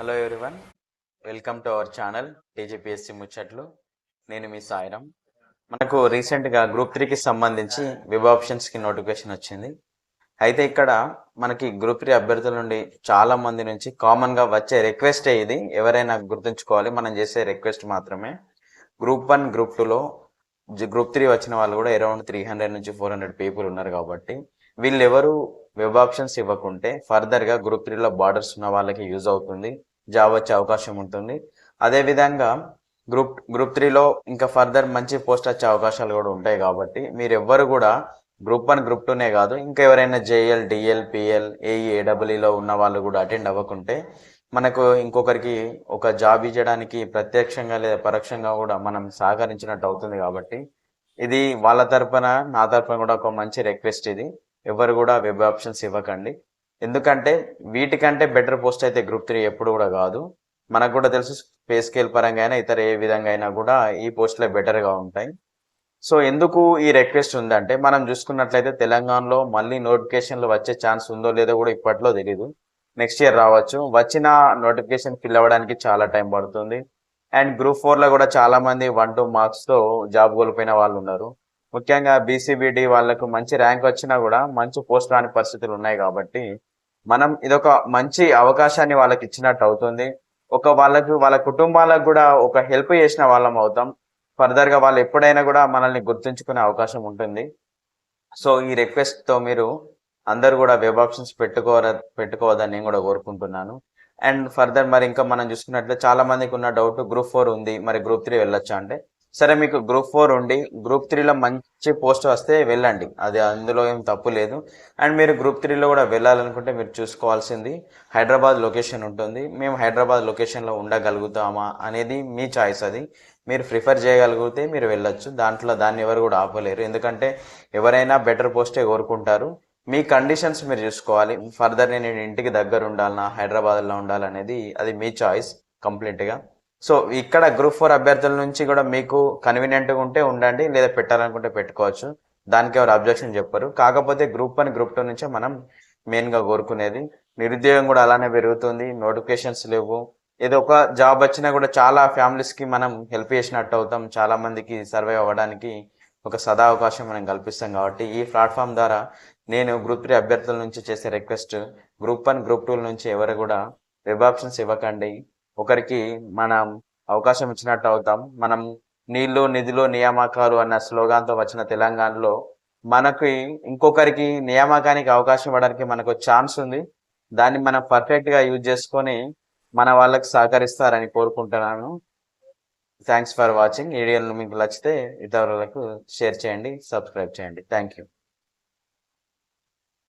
Hello everyone welcome to our channel TGPSC ముచ్చట్లు నేను మీ సాయిరామ్ మనకు రీసెంట్గా గ్రూప్ త్రీకి సంబంధించి వెబ్ ఆప్షన్స్కి నోటిఫికేషన్ వచ్చింది. అయితే ఇక్కడ మనకి గ్రూప్ త్రీ అభ్యర్థుల నుండి చాలా మంది నుంచి కామన్గా వచ్చే రిక్వెస్టే ఇది ఎవరైనా గుర్తుంచుకోవాలి. మనం చేసే రిక్వెస్ట్ మాత్రమే. గ్రూప్ వన్ గ్రూప్ టూలో గ్రూప్ త్రీ వచ్చిన వాళ్ళు కూడా అరౌండ్ త్రీ హండ్రెడ్ నుంచి ఫోర్ హండ్రెడ్ పీపుల్ ఉన్నారు కాబట్టి వీళ్ళు ఎవరు వెబ్ ఆప్షన్స్ ఇవ్వకుంటే ఫర్దర్గా గ్రూప్ త్రీలో బార్డర్స్ ఉన్న వాళ్ళకి యూజ్ అవుతుంది. జాబ్ వచ్చే అవకాశం ఉంటుంది. అదేవిధంగా గ్రూప్ గ్రూప్ త్రీలో ఇంకా ఫర్దర్ మంచి పోస్ట్ వచ్చే అవకాశాలు కూడా ఉంటాయి కాబట్టి మీరు ఎవ్వరు కూడా గ్రూప్ వన్ గ్రూప్ టూనే కాదు ఇంకా ఎవరైనా జేఎల్ డిఎల్ పిఎల్ ఏఈఏడబ్ల్యూలో ఉన్న వాళ్ళు కూడా అటెండ్ అవ్వకుంటే మనకు ఇంకొకరికి ఒక జాబ్ ఇవ్వడానికి ప్రత్యక్షంగా లేదా పరోక్షంగా కూడా మనం సహకరించినట్టు అవుతుంది కాబట్టి ఇది వాళ్ళ తరపున నా తరపున కూడా ఒక మంచి రిక్వెస్ట్ ఇది. ఎవరు కూడా వెబ్ ఆప్షన్స్ ఇవ్వకండి. ఎందుకంటే వీటికంటే బెటర్ పోస్ట్ అయితే గ్రూప్ త్రీ ఎప్పుడు కూడా కాదు. మనకు కూడా తెలుసు పే స్కేల్ పరంగా అయినా ఇతర ఏ విధంగా అయినా కూడా ఈ పోస్టులే బెటర్గా ఉంటాయి. సో ఎందుకు ఈ రిక్వెస్ట్ ఉందంటే మనం చూసుకున్నట్లయితే తెలంగాణలో మళ్ళీ నోటిఫికేషన్లు వచ్చే ఛాన్స్ ఉందో లేదో కూడా ఇప్పట్లో తెలియదు నెక్స్ట్ ఇయర్ రావచ్చు. వచ్చిన నోటిఫికేషన్ ఫిల్ అవ్వడానికి చాలా టైం పడుతుంది. అండ్ గ్రూప్ ఫోర్లో కూడా చాలామంది వన్ టూ మార్క్స్తో జాబ్ కోల్పోయిన వాళ్ళు ఉన్నారు. ముఖ్యంగా బీసీబీడీ వాళ్ళకు మంచి ర్యాంక్ వచ్చినా కూడా మంచి పోస్ట్ రాని పరిస్థితులు ఉన్నాయి కాబట్టి మనం ఇదొక మంచి అవకాశాన్ని వాళ్ళకి ఇచ్చినట్టు అవుతుంది. ఒక వాళ్ళకు వాళ్ళ కుటుంబాలకు కూడా ఒక హెల్ప్ చేసిన వాళ్ళం అవుతాం. ఫర్దర్గా వాళ్ళు ఎప్పుడైనా కూడా మనల్ని గుర్తుంచుకునే అవకాశం ఉంటుంది. సో ఈ రిక్వెస్ట్తో మీరు అందరు కూడా వెబ్ ఆప్షన్స్ పెట్టుకోర పెట్టుకోవద్దని నేను కూడా కోరుకుంటున్నాను. అండ్ ఫర్దర్ మరి ఇంకా మనం చూసుకున్నట్లయితే చాలా మందికి ఉన్న డౌట్ గ్రూప్ ఫోర్ ఉంది. మరి గ్రూప్ త్రీ వెళ్ళొచ్చా అంటే సరే మీకు గ్రూప్ ఫోర్ ఉండి గ్రూప్ త్రీలో మంచి పోస్ట్ వస్తే వెళ్ళండి. అది అందులో ఏం తప్పు లేదు. అండ్ మీరు గ్రూప్ త్రీలో కూడా వెళ్ళాలనుకుంటే మీరు చూసుకోవాల్సింది హైదరాబాద్ లొకేషన్ ఉంటుంది. మేము హైదరాబాద్ లొకేషన్లో ఉండగలుగుతామా అనేది మీ చాయిస్ అది. మీరు ప్రిఫర్ చేయగలిగితే మీరు వెళ్ళొచ్చు. దాంట్లో దాన్ని ఎవరు కూడా ఆపలేరు. ఎందుకంటే ఎవరైనా బెటర్ పోస్టే కోరుకుంటారు. మీ కండిషన్స్ మీరు చూసుకోవాలి. ఫర్దర్ నేను ఇంటికి దగ్గర ఉండాలన్నా హైదరాబాద్లో ఉండాలనేది అది మీ చాయిస్ కంప్లీట్గా. సో ఇక్కడ గ్రూప్ ఫోర్ అభ్యర్థుల నుంచి కూడా మీకు కన్వీనియంట్గా ఉంటే ఉండండి లేదా పెట్టాలనుకుంటే పెట్టుకోవచ్చు. దానికి ఎవరు అబ్జెక్షన్ చెప్పరు. కాకపోతే గ్రూప్ వన్ గ్రూప్ టూ నుంచే మనం మెయిన్గా కోరుకునేది. నిరుద్యోగం కూడా అలానే పెరుగుతుంది. నోటిఫికేషన్స్ లేవు. ఏదో ఒక జాబ్ వచ్చినా కూడా చాలా ఫ్యామిలీస్కి మనం హెల్ప్ చేసినట్టు అవుతాం. చాలా మందికి సర్వే అవ్వడానికి ఒక సదా అవకాశం మనం కల్పిస్తాం కాబట్టి ఈ ప్లాట్ఫామ్ ద్వారా నేను గ్రూప్ త్రీ అభ్యర్థుల నుంచి చేసే request group one group two నుంచి ఎవరు కూడా వెబ్ ఆప్షన్స్ ఇవ్వకండి. ఒకరికి మనం అవకాశం ఇచ్చినట్టు అవుతాం. మనం నీళ్ళు నిధులు నియామకాలు అన్న స్లోగాన్తో వచ్చిన తెలంగాణలో మనకి ఇంకొకరికి నియామకానికి అవకాశం ఇవ్వడానికి మనకు ఛాన్స్ ఉంది. దాన్ని మనం పర్ఫెక్ట్గా యూజ్ చేసుకొని మన వాళ్ళకి సహకరిస్తారని కోరుకుంటున్నాను. Thanks for watching. వీడియోలు మీకు నచ్చితే ఇతరులకు షేర్ చేయండి సబ్స్క్రైబ్ చేయండి. Thank you.